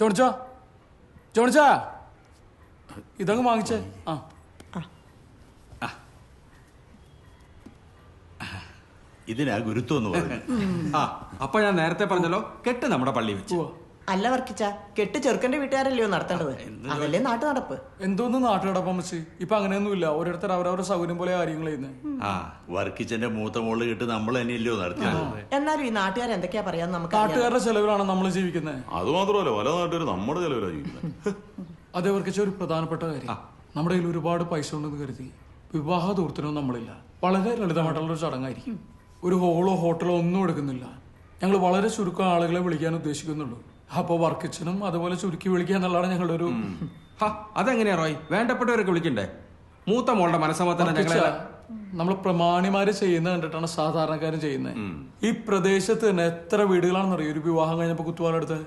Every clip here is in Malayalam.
ജോണിച്ചാ? ജോണിച്ചാ? ഇതങ്ങ് വാങ്ങിച്ചേ. ആ. ഇതിനാ ഗുരുത്വം എന്ന് പറഞ്ഞു ആ. അപ്പൊ ഞാൻ നേരത്തെ പറഞ്ഞല്ലോ കെട്ട് നമ്മുടെ പള്ളി വെച്ച്. അല്ല വർക്കിച്ച കെട്ട് ചെറുക്കന്റെ വീട്ടുകാരല്ലയോ നടത്തേണ്ടത്? അതല്ലേ നാട്ടു നടപ്പ് എന്തോന്ന് നാട്ടുകടപ്പം വെച്ച് ഇപ്പൊ അങ്ങനെയൊന്നുമില്ല. ഓരോരുത്തർ അവരവരുടെ സൗകര്യം പോലെ കാര്യങ്ങൾ ആ വർക്കിച്ചന്റെ മൂത്ത മോൾ കിട്ട് നമ്മൾ തന്നെയല്ലയോ നടത്തിയത്? എന്നാലും ഈ നാട്ടുകാർ എന്തൊക്കെയാ പറയാ നമുക്ക് നാട്ടുകാരുടെ ചെലവിലാണ് നമ്മൾ ജീവിക്കുന്നത് അത് മാത്രമല്ല പല നാട്ടുകാർ നമ്മുടെ ചെലവിലാണ് ജീവിക്കുന്നത് അതേ വർക്കിച്ച ഒരു പ്രധാനപ്പെട്ട കാര്യം. നമ്മുടെ കയ്യിൽ ഒരുപാട് പൈസ ഉണ്ടെന്ന് കരുതി. വിവാഹ ദൂർത്തിനൊന്നും നമ്മളില്ല. വളരെ ലളിതമായിട്ടുള്ള ഒരു ചടങ്ങായിരിക്കും. ഒരു ഹോളോ ഹോട്ടലോ ഒന്നും എടുക്കുന്നില്ല. ഞങ്ങൾ വളരെ ചുരുക്കം ആളുകളെ വിളിക്കാൻ ഉദ്ദേശിക്കുന്നുള്ളൂ. അപ്പോൾ വർക്കിച്ചനും അതുപോലെ ചുരുക്കി വിളിക്കുക എന്നുള്ളതാണ് ഞങ്ങളുടെ ഒരു ഹാ അതെങ്ങനെയാ റോയ്? വേണ്ടപ്പെട്ടവരൊക്കെ വിളിക്കണ്ടേ? മൂത്ത മോളുടെ മനസ്സമ്മതം ഞങ്ങളെ നമ്മൾ പ്രമാണിമാര് ചെയ്യുന്നത് കണ്ടിട്ടാണ് സാധാരണക്കാരൻ ചെയ്യുന്നത്. ഈ പ്രദേശത്ത് തന്നെ എത്ര വീടുകളാണെന്നറിയോ? ഒരു വിവാഹം കഴിഞ്ഞപ്പോ കുത്തുവാലെടുത്ത്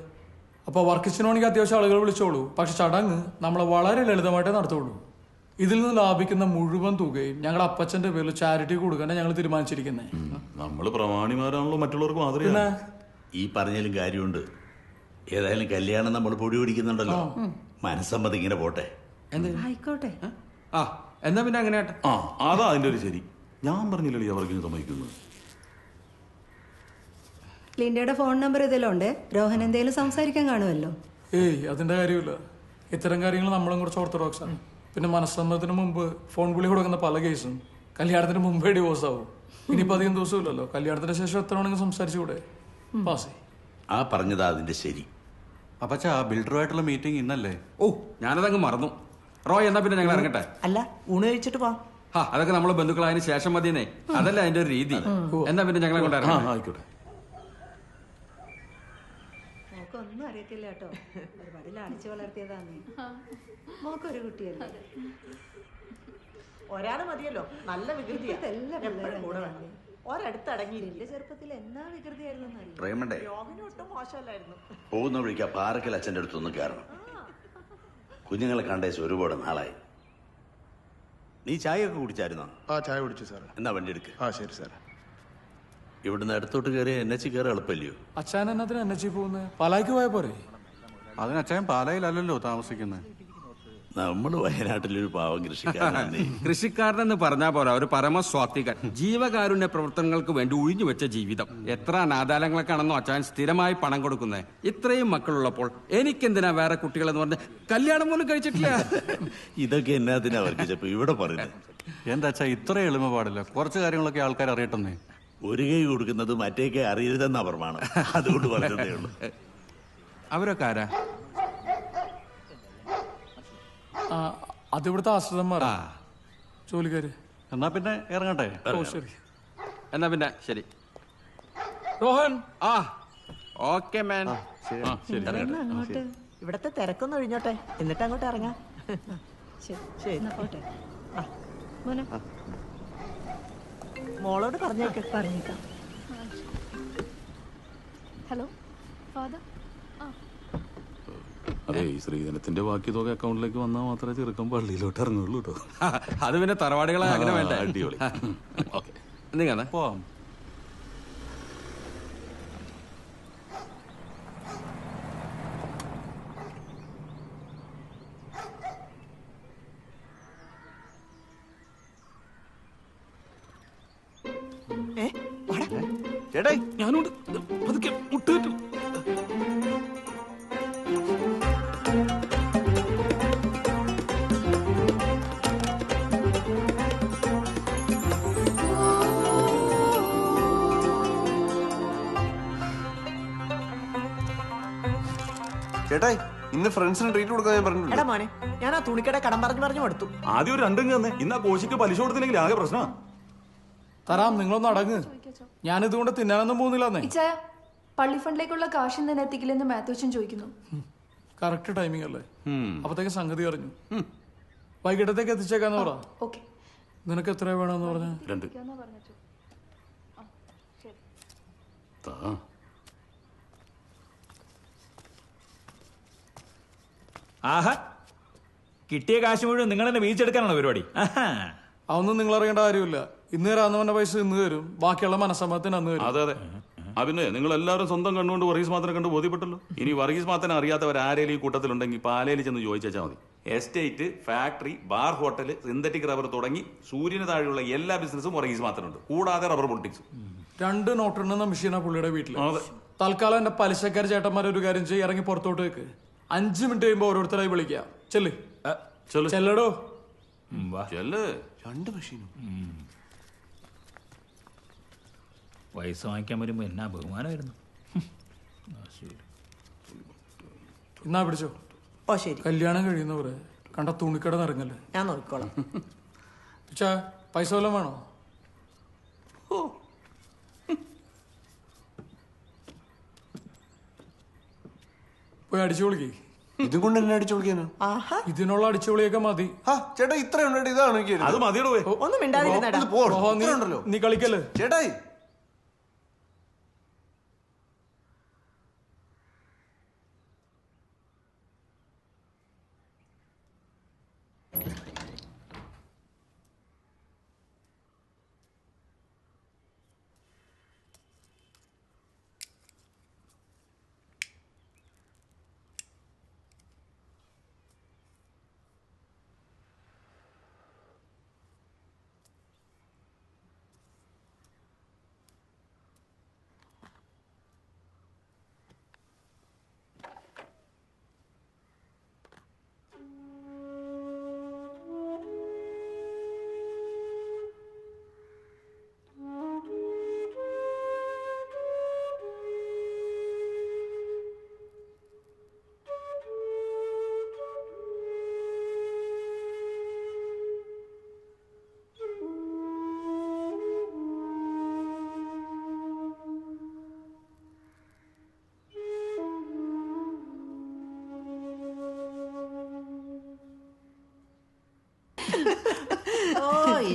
അപ്പൊ വർക്കിച്ചിനാണെങ്കിൽ അത്യാവശ്യം ആളുകൾ വിളിച്ചോളൂ. പക്ഷെ ചടങ്ങ് നമ്മൾ വളരെ ലളിതമായിട്ടേ നടത്തുള്ളൂ. ഇതിൽ നിന്ന് ലാഭിക്കുന്ന മുഴുവൻ തുകയും ഞങ്ങളുടെ അപ്പച്ചന്റെ പേരിൽ ചാരിറ്റി കൊടുക്കാനാണ് ഞങ്ങൾ തീരുമാനിച്ചിരിക്കുന്നത് നമ്മൾ പ്രമാണിമാരാണല്ലോ മറ്റുള്ളവർക്ക് മാത്രമേ ഈ പറഞ്ഞാലും കാര്യമുണ്ട്. ഏതായാലും കല്യാണം നമ്മൾ പൊടി പിടിക്കുന്നുണ്ടല്ലോ. മനസ്സമ്മതി ഇങ്ങനെ പോട്ടെ. ആയിക്കോട്ടെ. ആ എന്നാ പിന്നെ അങ്ങനെ ആ അതാ അതിന്റെ ഒരു ശരി. ഞാൻ പറഞ്ഞില്ലല്ലോ അവർക്ക് സമ്മതിക്കുന്നത് ലിൻഡയുടെ ഫോൺ നമ്പർ ഇതിലുണ്ട് രോഹൻ എന്തേലും സംസാരിക്കാൻ കാണുമല്ലോ. ഏയ് അതിന്റെ കാര്യമില്ല. ഇത്തരം കാര്യങ്ങൾ നമ്മളും കുറച്ച് ഓർത്തഡോക്സ് ആണ്. പിന്നെ മനസ്സമ്മതത്തിന് മുമ്പ് ഫോൺ വിളി കൊടുക്കുന്ന പല കേസും. കല്യാണത്തിന് മുമ്പേ ഡിവോഴ്സ് ആവും. ഇനിയിപ്പോ അധികം ദിവസമില്ലല്ലോ. കല്യാണത്തിന് ശേഷം എത്ര വേണമെങ്കിൽ സംസാരിച്ചുകൂടെ? പാസ് ആ പറഞ്ഞതാ അതിന്റെ ശരി. അപ്പച്ചാ ആ ബിൽഡറുമായിട്ടുള്ള മീറ്റിംഗ് ഇന്നല്ലേ? ഓ ഞാനതങ്ങ് മറന്നു. റോയ് എന്നാ പിന്നെ ഞങ്ങൾ ഇറങ്ങട്ടെ? അല്ല ഊണ് കഴിച്ചിട്ട് പോവാം ഹാ അതൊക്കെ നമ്മളെ ബന്ധുക്കളായതിനു ശേഷം മതിയെന്നേ. അതല്ല അതിന്റെ ഒരു രീതി. എന്നാ പിന്നെ ഞങ്ങളെ കൊണ്ട് ആയിക്കോട്ടെ. മോക്കൊന്നും അറിയത്തില്ല കേട്ടോ. ഒരുപാട് ലാളിച്ചു വളർത്തിയതാണ് മോക്കൊരു കുട്ടിയല്ലേ? ഒരാൾ മതിയല്ലോ. നല്ല വികൃതി ഇതെല്ലാം എപ്പോഴും കൂടെ വേണം. ഒരടുത്ത് അടങ്ങിയിരിക്കും എന്റെ ചെറുപ്പത്തിൽ എന്നാ വികൃതിയായിരുന്നു ഒട്ടും മോശമല്ലായിരുന്നു. പോകുന്ന വഴിക്ക് ആ പാറക്കൽ അച്ഛന്റെ അടുത്തൊന്ന് കയറണം. കുഞ്ഞുങ്ങളെ കണ്ടേച്ച് ഒരുപാട് നാളായി. നീ ചായ ഒക്കെ കുടിച്ചായിരുന്നോ? ആ ചായ കുടിച്ചു സാർ എന്നാ വണ്ടി എടുക്ക്. ആ ശരി സാർ ഇവിടുന്ന് അടുത്തോട്ട് കയറി എൻ എച്ച് കയറി എളുപ്പമല്ലയോ? അച്ഛൻ എന്നതിന് എൻ എച്ച് പോകുന്നത് പാലായ്ക്ക് പോയ പോരെ? അതിന് അച്ഛൻ പാലായിലല്ലല്ലോ താമസിക്കുന്നത് നമ്മൾ വയനാട്ടിലൊരു പാവം കൃഷിക്കാരനാണ്. കൃഷിക്കാരനെന്ന് പറഞ്ഞാൽ പോരാ ഒരു പരമസ്വാത്വികൻ. ജീവകാരുണ്യ പ്രവർത്തനങ്ങൾക്ക് വേണ്ടി ഒഴിഞ്ഞു വെച്ച ജീവിതം. എത്ര അനാഥാലയങ്ങൾക്കാണെന്നോ അച്ഛൻ സ്ഥിരമായി പണം കൊടുക്കുന്നത് ഇത്രയും മക്കളുള്ളപ്പോൾ എനിക്കെന്തിനാ വേറെ കുട്ടികളെന്ന് പറഞ്ഞ് കല്യാണം പോലും കഴിച്ചിട്ടില്ല? ഇതൊക്കെ എന്നാത്തിനാ അവർക്ക് ചെപ്പ്? ഇവിടെ പറയുന്നത് എന്താ അച്ഛാ ഇത്ര എളിമ പാടില്ല കുറച്ച് കാര്യങ്ങളൊക്കെ ആൾക്കാർ അറിയട്ടെന്നേ. ഒരു കൈ കൊടുക്കുന്നത് മറ്റേ കൈ അറിയരുതെന്നാ പ്രമാണം. അതുകൊണ്ട് പറഞ്ഞതേ ഉള്ളൂ. അവരൊക്കെ ആരാ? അതിവിടുത്തെ ആശ്രിതന്മാരാ. ആ. ജോലിക്കാര്. എന്നാ പിന്നെ ഇറങ്ങട്ടെ? ഓ ശരി. എന്നാ പിന്നെ ശരി. രോഹൻ. ആ ഓക്കെ മാൻ. അങ്ങോട്ട്. ഇവിടത്തെ തിരക്കൊന്നും ഒഴിഞ്ഞോട്ടെ. എന്നിട്ട് അങ്ങോട്ട് ഇറങ്ങാം. ശരി. പോട്ടെ. മോളോട് പറഞ്ഞേക്ക്. പറഞ്ഞേക്കാം ഹലോ ഫാദർ. അതെ ഈ ശ്രീധനത്തിന്റെ ബാക്കി തുക അക്കൗണ്ടിലേക്ക് വന്നാൽ മാത്രമേ ചെറുക്കം പള്ളിയിലോട്ട് ഇറങ്ങുള്ളൂ കേട്ടോ അത് പിന്നെ തറവാടികളെ അങ്ങനെ വേണ്ട? അടിപൊളി. ഓക്കെ. നീങ്ങ പോവാം. ചേട്ടാ ഞാനോട് പതുക്കെ മുട്ടുകറ്റു ചേട്ടായി ഇന്ന് ഫ്രണ്ട്സിന് ട്രീറ്റ് കൊടുക്കാൻ ഞാൻ പറഞ്ഞു എടാ മോനെ ഞാൻ ആ തുണിക്കട കടം പറഞ്ഞു പറഞ്ഞു എടുത്തു ആദ്യം ഒരു രണ്ടും തന്നെ ഇന്ന് ആ കോശിക്ക് പലിശ കൊടുത്തില്ലെങ്കിൽ ആകെ പ്രശ്നമാ. തരാം നിങ്ങളൊന്ന് അടങ്ങ്. ഞാനിതുകൊണ്ട് തിന്നാനൊന്നും പോകുന്നില്ലെന്നേ. ഇച്ചായ പള്ളി ഫണ്ടിലേക്കുള്ള കാശ് ഇന്ന് എത്തിക്കില്ലെന്ന് മാത്യുച്ചൻ ചോദിക്കുന്നു. കറക്റ്റ് ടൈമിംഗ് അല്ലേ? അപ്പത്തേക്ക് സംഗതി പറഞ്ഞു വൈകിട്ടത്തേക്ക് എത്തിച്ചേക്കാന്ന് പറ. ഓക്കെ. നിനക്ക് എത്ര വേണമെന്ന് പറഞ്ഞു? രണ്ട്. ആഹാ. കിട്ടിയ കാശ് മുഴുവൻ നിങ്ങൾ തന്നെ വീഴ്ചെടുക്കാനാണോ പരിപാടി? ആഹാ. അതൊന്നും നിങ്ങൾ അറിയേണ്ട കാര്യമില്ല. ഇന്ന് തരാന്ന് പൈസ ഇന്ന് തരും. ബാക്കിയുള്ള മനസ്സമ്മത്തിന് അന്ന് തരും. അതെ അതെ. ആ പിന്നെ നിങ്ങൾ എല്ലാവരും സ്വന്തം കണ്ടുകൊണ്ട് വർഗീസ് മാത്രം കണ്ട് ബോധ്യപ്പെട്ടല്ലോ? ഇനി വർഗീസ് മാത്രം അറിയാത്തവർ ആരേലും ഈ കൂട്ടത്തിലുണ്ടെങ്കിൽ പാലയിൽ ചെന്ന് ചോദിച്ചാൽ മതി. Estate factory bar hotel synthetic rubber തുടങ്ങി സൂര്യന് താഴെയുള്ള എല്ലാ ബിസിനസ്സും വർഗീസ് മാത്രമുണ്ട് കൂടാതെ റബ്ബർ പൊളിറ്റിക്സ്. രണ്ട് നോട്ടുണ്ടെന്ന മെഷീനാ പുള്ളിയുടെ വീട്ടിൽ അതെ. തൽക്കാലം എന്റെ പലിശക്കാർ ചേട്ടന്മാരെ ഒരു കാര്യം ചെയ്യും ഇറങ്ങി പുറത്തോട്ട് വെക്ക്. അഞ്ചു മിനിറ്റ് കഴിയുമ്പോ ഓരോരുത്തരായി വിളിക്കാം. ചെല്ല്. ചെല്ല്. ചെല്ലടോ. വാ. ചെല്ല്. രണ്ട് മെഷീനും പൈസ വാങ്ങിക്കാൻ വരുമ്പോ എന്നാ ബഹുമാനമായിരുന്നു? എന്നാ പിടിച്ചോ? ഓ ശരി. കല്യാണം കഴിയുന്നവർ കണ്ട തുണിക്കട നിറങ്ങല്ലേ ഞാൻ നോക്കിക്കോളാം. പക്ഷേ പൈസ വല്ലതും വേണോ? പോയി അടിച്ചു വിളിക്കേ ഇതും കൊണ്ട് എന്നെ അടിച്ചു വിളിക്കാനോ ആഹാ. ഇതിനുള്ള അടിച്ചുപൊളിയൊക്കെ മതി. ആ ചേട്ടാ ഇത്ര ഉണ്ടായിട്ട് ഇതാണ് എനിക്ക് അത് മതിയുടെ പോയി ഒന്നും മിണ്ടാതിരുന്നടാ. ഇത് പോ, ഉണ്ടല്ലോ നീ കളിക്കല്ലേ? ചേട്ടായി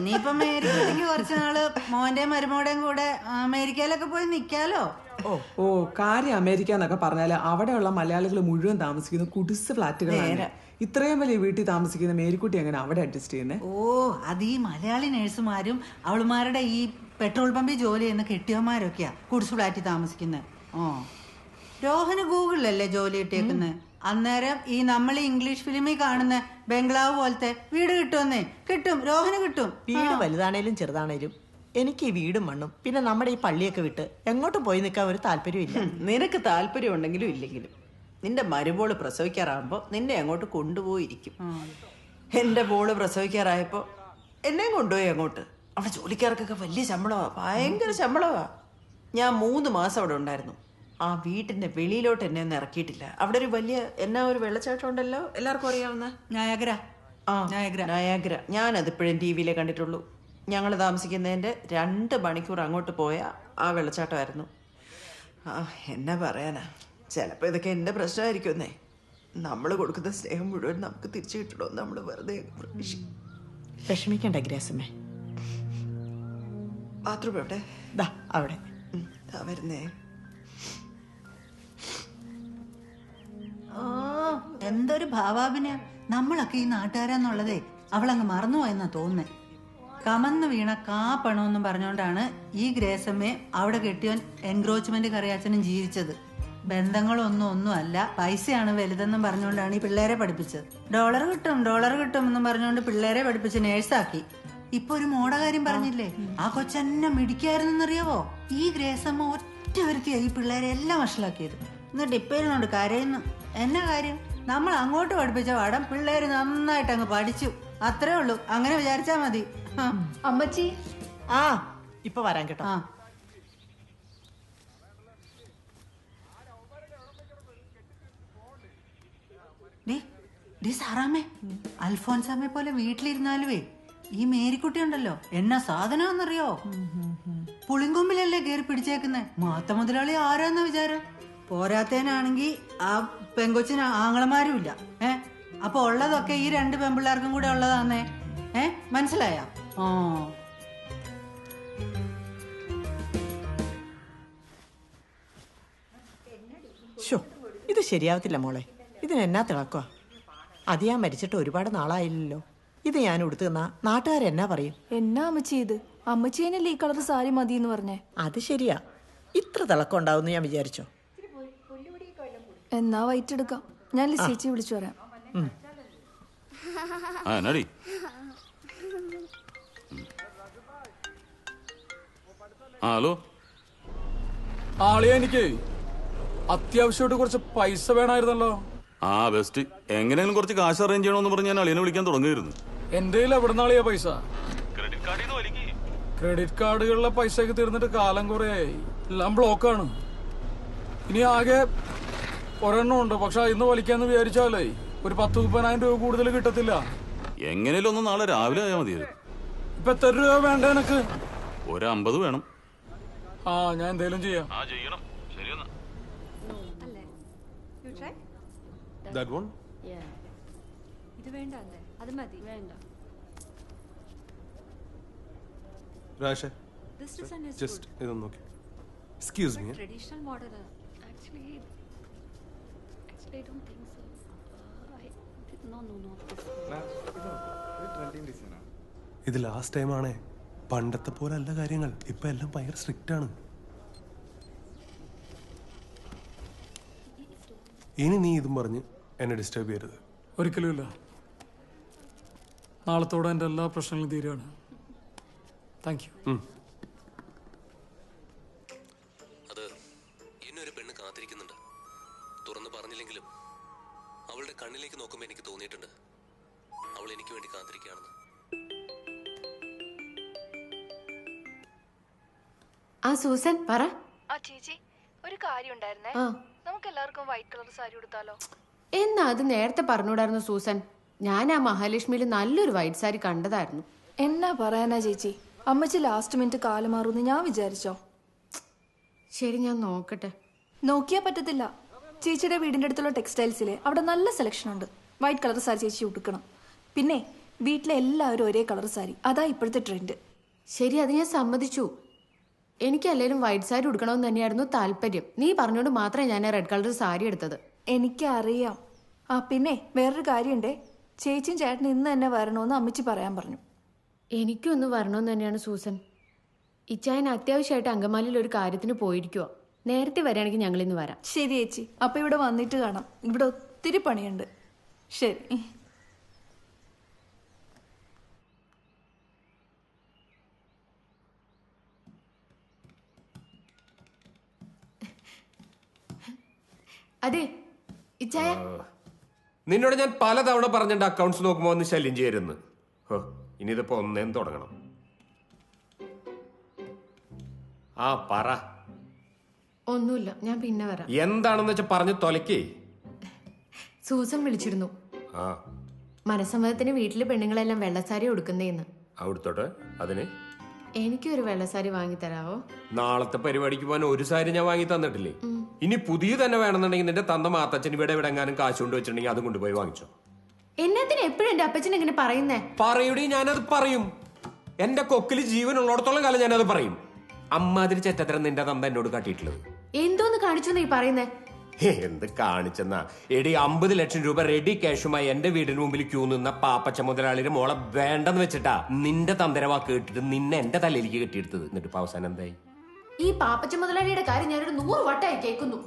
ഇനിയിപ്പൊ മേരിക്കുട്ടിക്ക് കുറച്ച് നാൾ മോന്റെ മരുമോടെയും കൂടെ അമേരിക്കയിലൊക്കെ പോയി നിക്കാലോ? ഓ ഓ കാര്യം അമേരിക്ക എന്നൊക്കെ പറഞ്ഞാൽ അവിടെയുള്ള മലയാളികൾ മുഴുവൻ താമസിക്കുന്ന കുടിസ് ഫ്ലാറ്റുകളാണ്. ഇത്രയും വലിയ വീട്ടിൽ താമസിക്കുന്ന മേരിക്കുട്ടി അങ്ങനെ അവിടെ അഡ്ജസ്റ്റ് ചെയ്യുന്നേ? ഓ അത് ഈ മലയാളി നഴ്സുമാരും അവളുമാരുടെ ഈ പെട്രോൾ പമ്പിൽ ജോലി ചെയ്യുന്ന കെട്ടിയന്മാരൊക്കെയാ കുടിസ് ഫ്ലാറ്റിൽ താമസിക്കുന്നത് ഓ. രോഹന് ഗൂഗിളിലല്ലേ ജോലി കിട്ടിയേക്കുന്നത് അന്നേരം ഈ നമ്മൾ ഇംഗ്ലീഷ് ഫിലിമിൽ കാണുന്ന ബംഗ്ലാവ് പോലത്തെ വീട് കിട്ടുമെന്നേ? കിട്ടും രോഹന് കിട്ടും. വീട് വലുതാണേലും ചെറുതാണേലും എനിക്ക് ഈ വീടും മണ്ണും പിന്നെ നമ്മുടെ ഈ പള്ളിയൊക്കെ വിട്ട് എങ്ങോട്ട് പോയി നിൽക്കാൻ ഒരു താല്പര്യമില്ല നിനക്ക് താല്പര്യം ഉണ്ടെങ്കിലും ഇല്ലെങ്കിലും നിന്റെ മരുമോൾ പ്രസവിക്കാറാകുമ്പോ നിന്നെ അങ്ങോട്ട് കൊണ്ടുപോയിരിക്കും. എന്റെ മോൾ പ്രസവിക്കാറായപ്പോ എന്നെയും കൊണ്ടുപോയി അങ്ങോട്ട്. അവിടെ ജോലിക്കാർക്കൊക്കെ വലിയ ശമ്പളമാ ഭയങ്കര ശമ്പളമാ ഞാൻ മൂന്ന് മാസം അവിടെ ഉണ്ടായിരുന്നു. ആ വീട്ടിന്റെ വെളിയിലോട്ട് എന്നെ ഒന്നും ഇറക്കിയിട്ടില്ല. അവിടെ ഒരു വലിയ എന്നാ ഒരു വെള്ളച്ചാട്ടം ഉണ്ടല്ലോ? എല്ലാവർക്കും അറിയാവുന്ന? നയാഗ്ര. ആ നയാഗ്ര. ഞാനത് ഇപ്പോഴും ടി വിയിലെ കണ്ടിട്ടുള്ളൂ. ഞങ്ങൾ താമസിക്കുന്നതിന്റെ രണ്ട് മണിക്കൂർ അങ്ങോട്ട് പോയ ആ വെള്ളച്ചാട്ടമായിരുന്നു. ആ എന്നാ പറയാനാ? ചിലപ്പോൾ ഇതൊക്കെ എന്റെ പ്രശ്നമായിരിക്കുമെന്നേ. നമ്മൾ കൊടുക്കുന്ന സ്നേഹം മുഴുവൻ നമുക്ക് തിരിച്ചു കിട്ടണമെന്ന് നമ്മൾ വെറുതെ വിഷമിക്കണ്ട ഗ്രാസമ്മേ. ബാത്റൂം എവിടെ? ദാ അവിടെ. വരുന്നേ. എന്തൊരു ഭാവാഭിനയ. നമ്മളൊക്കെ ഈ നാട്ടുകാരാന്നുള്ളതേ അവളങ്ങ് മറന്നുപോയെന്നാ തോന്നുന്നേ. കമന്ന് വീണ കാ പണമെന്നും പറഞ്ഞുകൊണ്ടാണ് ഈ ഗ്രേസമ്മയെ അവിടെ കെട്ടിയവൻ എൻക്രോച്ച്മെന്റ് കറിയാച്ചനും ജീവിച്ചത്. ബന്ധങ്ങളൊന്നും ഒന്നും അല്ല പൈസയാണ് വലുതെന്നും പറഞ്ഞുകൊണ്ടാണ് ഈ പിള്ളേരെ പഠിപ്പിച്ചത്. ഡോളർ കിട്ടും ഡോളർ കിട്ടും എന്നും പറഞ്ഞുകൊണ്ട് പിള്ളേരെ പഠിപ്പിച്ച് നേഴ്സാക്കി. ഇപ്പൊ ഒരു മോട കാര്യം പറഞ്ഞില്ലേ? ആ കൊച്ചെന്നെ മിടിക്കായിരുന്നറിയാവോ ഈ ഗ്രേസമ്മ ഒറ്റ ഒരുത്തിയാ ഈ പിള്ളേരെ എല്ലാം വഷളാക്കിയത്. എന്നിട്ട് ഇപ്പൊ കരയുന്നു. എന്നാ കാര്യം? നമ്മൾ അങ്ങോട്ട് പഠിപ്പിച്ച പാഠം പിള്ളേര് നന്നായിട്ട് അങ്ങ് പഠിച്ചു. അത്രേ ഉള്ളൂ. അങ്ങനെ വിചാരിച്ചാ മതി. അമ്മച്ചി. ആ. ഇപ്പൊ വരാൻ കേട്ടോ. സാറാമ്മേ അൽഫോൻസാമ്മെ പോലെ വീട്ടിലിരുന്നാലുവേ ഈ മേരിക്കുട്ടി ഉണ്ടല്ലോ എന്നാ സാധനമാണെന്നറിയോ? പുളിങ്കൊമ്പിലല്ലേ കേറി പിടിച്ചേക്കുന്നേ? മാത്ത മുതലാളി ആരാന്ന വിചാരം? പോരാത്തേനാണെങ്കി ആ പെങ്കൊച്ചിന് ആങ്ങളമാരുമില്ല. ഏ? അപ്പൊ ഉള്ളതൊക്കെ ഈ രണ്ട് പെമ്പിള്ളേർക്കും കൂടെ ഉള്ളതാന്നേ. ഏ? മനസ്സിലായ? ഓ. ഷോ ഇത് ശരിയാവത്തില്ല മോളെ. ഇതിനെന്നാ തിളക്കുക അത് ഞാൻ മരിച്ചിട്ട് ഒരുപാട് നാളായില്ലല്ലോ. ഇത് ഞാൻ ഉടുത്തു തന്നാ നാട്ടുകാരെന്നാ പറയും? എന്നാ അമ്മച്ചി ഇത്? അമ്മച്ചി തന്നെയല്ലേ ഈ കളർ സാരി മതി എന്ന് പറഞ്ഞേ? അത് ശരിയാ. ഇത്ര തിളക്കം ഉണ്ടാവും ഞാൻ വിചാരിച്ചോ? എന്നാ വൈറ്റ് എടുക്കാം. ഞാൻ ചേച്ചി വിളിച്ചു പറയാം. ആ എന്നാടി? ആ ഹലോ? ആളിയ എനിക്ക് അത്യാവശ്യമായിട്ട് കുറച്ച് പൈസ വേണമായിരുന്നല്ലോ ആ ബെസ്റ്റ് എങ്ങനെയെങ്കിലും കുറച്ച് കാശ് അറേഞ്ച് ചെയ്യണമെന്ന് പറഞ്ഞ് ഞാൻ അളിയനെ വിളിക്കാൻ തുടങ്ങിയിരുന്നു. എന്റെ കയ്യിൽ എവിടെ നിന്നാളിയാ പൈസ ക്രെഡിറ്റ് കാർഡുകളിലെ പൈസ ഒക്കെ തീർന്നിട്ട് കാലം കുറേ എല്ലാം ബ്ലോക്കാണ് ഇനി ആകെ ഒരെണ്ണം ഉണ്ട്. പക്ഷെ ഇന്ന് വലിക്കാന്ന് വിചാരിച്ചാലേ ഒരു പത്ത് മുപ്പതിനായിരം രൂപ കൂടുതൽ കിട്ടത്തില്ല. എങ്ങനെയല്ലോ ഒന്ന് നാളെ രാവിലെ ആയാൽ മതി ഇപ്പൊ എത്ര രൂപ വേണ്ട എനക്ക് ഒരു അമ്പത് വേണം. ആ ഞാൻ എന്തേലും ചെയ്യാം. ആ ചെയ്യണം. ശരിയെന്നാ. That one? ഇത് വേണ്ട അല്ലേ? അത് മതി. വേണ്ട. രാഷെ ജസ്റ്റ് ഇതൊന്ന് നോക്കി. Excuse me traditional model actually actually I don't think so no, no no ഇത് ലാസ്റ്റ് ടൈം ആണേ. പണ്ടത്തെ പോലെ അല്ല കാര്യങ്ങൾ. ഇപ്പൊ എല്ലാം ഭയങ്കര സ്ട്രിക്റ്റ് ആണ്. ഇനി നീ ഇതും പറഞ്ഞ് എന്നെ ഡിസ്റ്റർബ് ചെയ്യരുത്. ഒരിക്കലും ഇല്ല. നാളത്തോടെ എന്റെ എല്ലാ പ്രശ്നങ്ങളും തീരുകയാണ്. താങ്ക് യു അവളുടെ കണ്ണിലേക്ക് നോക്കുമ്പോൾ എനിക്ക് തോന്നിയിട്ടുണ്ട്. അവൾ എനിക്ക് വേണ്ടി കാത്തിരിക്കുകയാണെന്ന്. ആ സൂസൻ പറ. ആ ചേച്ചി ഒരു കാര്യം ഉണ്ടായിരുന്നേ. ആ. നമുക്ക് എല്ലാവർക്കും വൈറ്റ് കളർ സാരി കൊടുത്താലോ എന്നാ അത് നേരത്തെ പറഞ്ഞൂടായിരുന്നു സൂസൻ. ഞാൻ ആ മഹാലക്ഷ്മിയിൽ നല്ലൊരു വൈറ്റ് സാരി കണ്ടതായിരുന്നു. എന്നാ പറയാനാ ചേച്ചി? അമ്മച്ചി ലാസ്റ്റ് മിനിറ്റ് കാൽ മാറുമെന്ന് ഞാൻ വിചാരിച്ചോ? ശരി ഞാൻ നോക്കട്ടെ. നോക്കിയാ പറ്റത്തില്ല. ചേച്ചിയുടെ വീടിന്റെ അടുത്തുള്ള ടെക്സ്റ്റൈൽസിലെ അവിടെ നല്ല സെലക്ഷൻ ഉണ്ട്. വൈറ്റ് കളർ സാരി ചേച്ചി ഉടുക്കണം. പിന്നെ വീട്ടിലെ എല്ലാവരും ഒരേ കളർ സാരി അതാ ഇപ്പോഴത്തെ ട്രെൻഡ് ശരി അത് ഞാൻ സമ്മതിച്ചു. എനിക്ക് എല്ലാവരും വൈറ്റ് സാരി ഉടുക്കണമെന്ന് തന്നെയായിരുന്നു താല്പര്യം. നീ പറഞ്ഞോണ്ട് മാത്രമേ ഞാൻ റെഡ് കളർ സാരി എടുത്തത്. എനിക്കറിയാം. ആ പിന്നെ വേറൊരു കാര്യമുണ്ടേ. ചേച്ചിയും ചേട്ടനും ഇന്ന് തന്നെ വരണമെന്ന് അമ്മച്ചി പറയാൻ പറഞ്ഞു. എനിക്കും ഒന്ന് വരണമെന്ന് തന്നെയാണ് സൂസൻ. ഇച്ചായൻ അത്യാവശ്യമായിട്ട് അങ്കമാലിയിൽ ഒരു കാര്യത്തിന് പോയിരിക്കുവോ. നേരത്തെ വരികയാണെങ്കിൽ ഞങ്ങൾ ഇന്ന് വരാം. ശരി ചേച്ചി. അപ്പൊ ഇവിടെ വന്നിട്ട് കാണാം. ഇവിടെ ഒത്തിരി പണിയുണ്ട്. ശരി. അതെ ഇച്ചായ? നിന്നോട് ഞാൻ പലതവണ പറഞ്ഞിട്ട് അക്കൗണ്ട്സ് നോക്കുമ്പോ ഒന്ന് ശല്യം ചെയ്യരുന്ന് ഹോ, ഇനിയിതിപ്പോ ഒന്നേം തുടങ്ങണം. ആ പറ. ഒന്നുമില്ല. ഞാൻ പിന്നെ വരാം. എന്താണെന്ന് വെച്ചാ പറഞ്ഞു തൊലക്കേ. സൂസൻ വിളിച്ചിരുന്നു. ആ. മനസ്സമ്മതത്തിന് വീട്ടിലെ പെണ്ണുങ്ങളെല്ലാം വെള്ളസാരി ഉടുക്കുന്നേന്ന്. അവിടുത്തോട്ടെ അതിന്? എനിക്കൊരു വെള്ളസാരി വാങ്ങി തരാവോ? നാളത്തെ പരിപാടിക്ക് പോകാൻ ഒരു സാരി ഞാൻ വാങ്ങി തന്നിട്ടില്ലേ? ഇനി പുതിയ തന്നെ വേണമെന്നുണ്ടെങ്കിൽ നിന്റെ തന്ന മാത്തച്ഛൻ ഇവിടെ വിടങ്ങാനും എങ്ങാനും കാശ് കൊണ്ട് വെച്ചിട്ടുണ്ടെങ്കിൽ അതും കൊണ്ടുപോയി വാങ്ങിച്ചോ. എന്നത്തിന് എപ്പോഴും എന്റെ അപ്പച്ചൻ ഇങ്ങനെ പറയുന്നേ? പറയൂടി ഞാനത് പറയും. എന്റെ കൊക്കിൽ ജീവൻ ഉള്ളിടത്തോളം കാലം ഞാനത് പറയും. അമ്മാതിരി ചെറ്റത്തരം നിന്റെ തന്ത എന്നോട് കാട്ടിയിട്ടുള്ളത്. എന്തോന്ന് കാണിച്ചു നീ പറയുന്നേ? എന്ത് കാണിച്ചെന്നാ? എടി അമ്പത് ലക്ഷം രൂപ റെഡി ക്യാഷുമായി എന്റെ വീടിന് മുമ്പിൽ ക്യൂ നിന്ന പാപ്പച്ച മുതലാളിയുടെ മോളെ വേണ്ടെന്ന് വെച്ചിട്ടാ നിന്റെ തന്തരവാക്ക് കേട്ടിട്ട് നിന്നെ എന്റെ തലയിലേക്ക് കെട്ടിയെടുത്തത്. എന്നിട്ട് അവസാനം എന്തായി? ഈ പാപ്പച്ച മുതലാളിയുടെ കാര്യം ഞാനൊരു നൂറ് വട്ടമായി കേൾക്കുന്നു.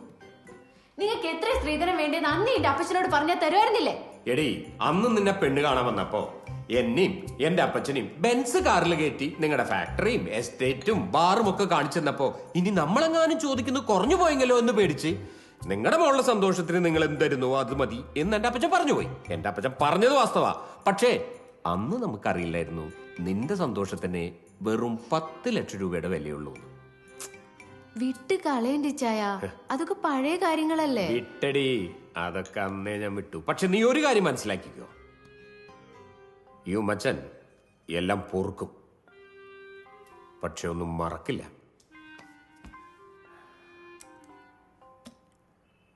നിങ്ങൾക്ക് എത്ര സ്ത്രീധനം വേണ്ടതെന്ന് അന്ന് എന്റെ അപ്പച്ചനോട് പറഞ്ഞാൽ തരുമായിരുന്നില്ലേ? എടി അന്ന് നിന്നെ പെണ്ണ് കാണാൻ വന്നപ്പോ എന്നെയും എന്റെ അപ്പച്ചനെയും ബെൻസ് കാറിൽ കയറ്റി നിങ്ങളുടെ ഫാക്ടറിയും എസ്റ്റേറ്റും ബാറും ഒക്കെ കാണിച്ചു തന്നപ്പോ ഇനി നമ്മളെങ്ങാനും ചോദിക്കുന്നു കുറഞ്ഞു പോയെങ്കിലോ എന്ന് പേടിച്ച് നിങ്ങളുടെ മോളുടെ സന്തോഷത്തിന് നിങ്ങൾ എന്തായിരുന്നു അത് മതി എന്ന് എന്റെ അപ്പച്ചൻ പറഞ്ഞുപോയി എന്റെ അപ്പച്ചൻ പറഞ്ഞത് വാസ്തവ. പക്ഷേ അന്ന് നമുക്കറിയില്ലായിരുന്നു നിന്റെ സന്തോഷത്തിന് വെറും പത്ത് ലക്ഷം രൂപയുടെ വിലയുള്ളൂ. വിട്ട് കളയണ്ടി ചായ അതൊക്കെ പഴയ കാര്യങ്ങളല്ലേ? വിട്ടടി. അതൊക്കെ അന്നേ ഞാൻ വിട്ടു. പക്ഷെ നീ ഒരു കാര്യം മനസ്സിലാക്കിക്കോ. ഈ മച്ചൻ എല്ലാം പൊറുക്കും. പക്ഷെ ഒന്നും മറക്കില്ല.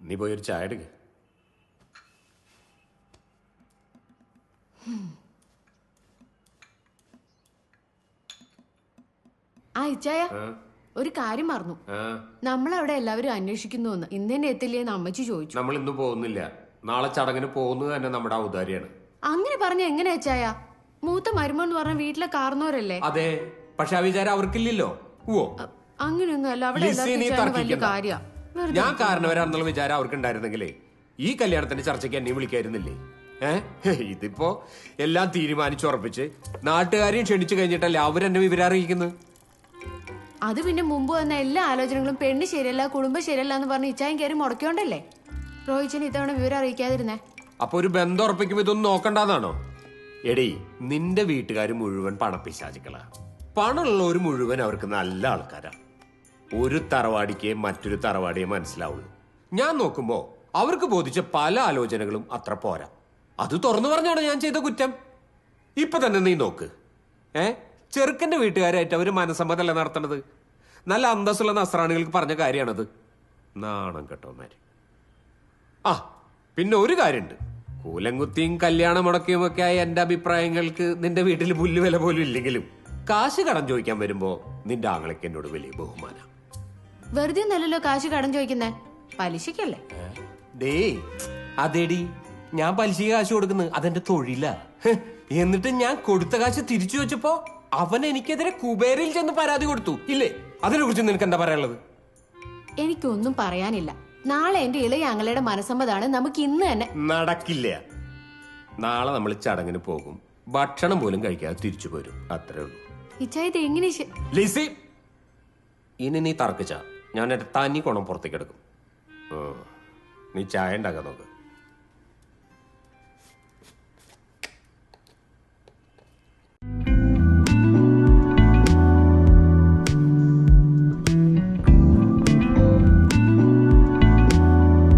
നീ പോയി ഒരു ചായ എടുക്ക ആ ഇച്ചായ ഒരു കാര്യം മറന്നു. നമ്മളവിടെ എല്ലാവരും അന്വേഷിക്കുന്നു എന്ന് ഇന്ന് തന്നെ എത്തില്ലേന്ന് അമ്മച്ചി ചോദിച്ചു. നമ്മൾ ഇന്ന് പോകുന്നില്ല. നാളെ ചടങ്ങിന് പോകുന്നത് തന്നെ നമ്മുടെ ഔദാര്യാണ് അങ്ങനെ പറഞ്ഞ എങ്ങനെ അച്ചായ? മൂത്ത മരുമോൻ എന്ന് പറഞ്ഞ വീട്ടിലെ കാർന്നോരല്ലേ? അതെ പക്ഷെ ആ വിചാരം അവർക്കില്ലല്ലോ. ഓ അങ്ങനെയൊന്നും അല്ല അവിടെ ലിസി, നീ എല്ലാവർക്കും ഇച്ചായന് വലിയ തർക്കിക്കണ്ട. കാര്യാ. ഞാൻ കാരണവരാണെന്നുള്ള വിചാരം അവർക്ക് ഉണ്ടായിരുന്നെങ്കിലേ ഈ കല്യാണത്തിന്റെ ചർച്ചയ്ക്ക് എന്നെ വിളിക്കായിരുന്നില്ലേ? ഇതിപ്പോ എല്ലാം തീരുമാനിച്ചുറപ്പിച്ച് നാട്ടുകാരെയും ക്ഷണിച്ചു കഴിഞ്ഞിട്ടല്ലേ അവരെന്നെ വിവരം അറിയിക്കുന്നത്? അത് പിന്നെ മുമ്പ് വന്ന എല്ലാ ആലോചനകളും പെണ്ണ് ശരിയല്ല കുടുംബം ശരിയല്ല എന്ന് പറഞ്ഞ് ഇച്ചായും കയറി മുടക്കോണ്ടല്ലേ റോഹിച്ചന് ഇത്തവണ വിവരം അറിയിക്കാതിരുന്നേ. അപ്പൊ ഒരു ബന്ധം ഉറപ്പിക്കുമ്പോ ഇതൊന്നും നോക്കണ്ടെന്നാണോ? എടി നിന്റെ വീട്ടുകാർ മുഴുവൻ പണപ്പിശാചിക്കളാ. പണമുള്ളവർ മുഴുവൻ അവർക്ക് നല്ല ആൾക്കാരാ. ഒരു തറവാടിക്ക് മറ്റൊരു തറവാടിയെ മനസ്സിലാവുള്ളൂ. ഞാൻ നോക്കുമ്പോ അവർക്ക് ബോധിച്ച പല ആലോചനകളും അത്ര പോരാ. അത് തുറന്നു പറഞ്ഞാണ് ഞാൻ ചെയ്ത കുറ്റം? ഇപ്പൊ തന്നെ നീ നോക്ക്. ഏ? ചെറുക്കന്റെ വീട്ടുകാരായിട്ട് അവർ മനസ്സമ്മതല്ല നടത്തണത്? നല്ല അന്തസ്സുള്ള നസ്രാണികൾക്ക് പറഞ്ഞ കാര്യമാണത് നാണം കേട്ടോമാര് ആ പിന്നെ ഒരു കാര്യമുണ്ട് കൂലങ്കുത്തിയും കല്യാണം മുടക്കിയും ഒക്കെ ആയ എന്റെ അഭിപ്രായങ്ങൾക്ക് നിന്റെ വീട്ടിൽ പുല്ല് വില പോലും ഇല്ലെങ്കിലും കാശ് കടം ചോദിക്കാൻ വരുമ്പോ നിന്റെ ആങ്ങളയ്ക്ക് എന്നോട് വലിയ ബഹുമാനം. വെറുതെ ഒന്നല്ലല്ലോ കാശ് കടം ചോദിക്കുന്നേ. പലിശക്കല്ലേ? ഡേ അതേടി. ഞാൻ പലിശ കാശ് കൊടുക്കുന്നത് അതെന്റെ തൊഴിലാ. ഹ്, എന്നിട്ട് ഞാൻ കൊടുത്ത കാശ് തിരിച്ചു വെച്ചപ്പോ അവൻ എനിക്കെതിരെ കുബേരയിൽ ചെന്ന് പരാതി കൊടുത്തു. ഇല്ലേ? അതിനെ കുറിച്ച് നിനക്ക് എന്താ പറയാനുള്ളത്? എനിക്കൊന്നും പറയാനില്ല. നാളെ എന്റെ ഇളയ അങ്ങളയുടെ മനസ്സമ്മതാണ് നമുക്ക് ഇന്ന് തന്നെ നടക്കില്ല. നാളെ നമ്മൾ ചടങ്ങിന് പോകും. ഭക്ഷണം പോലും കഴിക്കാതെ തിരിച്ചു പോരും. അത്രേ ഉള്ളൂ. ഇത് എങ്ങനെ ശ- ലിസി! ഇനി നീ തർക്കിച്ച. ഞാൻ എന്റെ തനി കുണം പുറത്തേക്ക് എടുക്കും. നീ ചായ ഉണ്ടാക്കാൻ നോക്ക്.